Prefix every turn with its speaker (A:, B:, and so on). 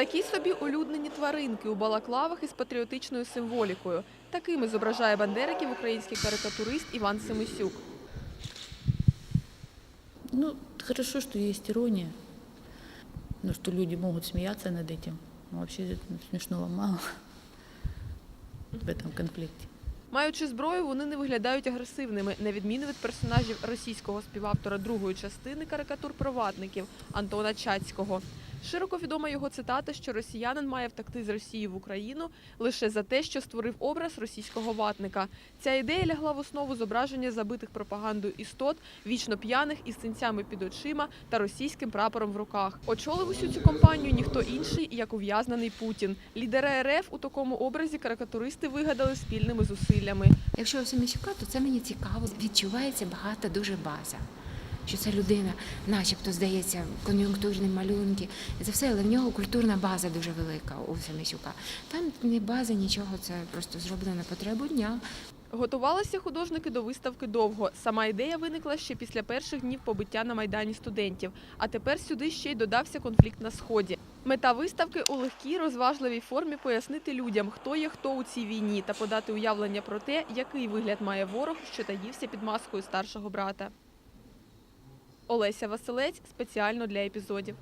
A: Такі собі улюблені тваринки у балаклавах із патріотичною символікою. Такими зображає бандериків український карикатурист Іван Семисюк.
B: Ну, хорошо, что есть ирония. Ну, что люди могут смеяться над этим. Но вообще ну, смешного мало в этом конфликте.
A: Маючи зброю, вони не виглядають агресивними, на відміну від персонажів російського співавтора другої частини карикатур проватників Антона Чацького. Широко відома його цитата, що росіянин має втекти з Росії в Україну лише за те, що створив образ російського ватника. Ця ідея лягла в основу зображення забитих пропагандою істот, вічно п'яних із синцями під очима та російським прапором в руках. Очолив усю цю компанію ніхто інший, як ув'язнений Путін. Лідера РФ у такому образі карикатуристи вигадали спільними зусиллями.
C: Якщо Семісюка, то це мені цікаво. Відчувається багата дуже база. Що це людина, начебто, здається, кон'юнктурні малюнки. І це все, але в нього культурна база дуже велика у Семісюка. Там не база, нічого, це просто зроблено на потребу дня.
A: Готувалися художники до виставки довго. Сама ідея виникла ще після перших днів побиття на майдані студентів. А тепер сюди ще й додався конфлікт на сході. Мета виставки у легкій розважливій формі пояснити людям, хто є хто у цій війні, та подати уявлення про те, який вигляд має ворог, що таївся під маскою старшого брата. Олеся Василець спеціально для епізодів.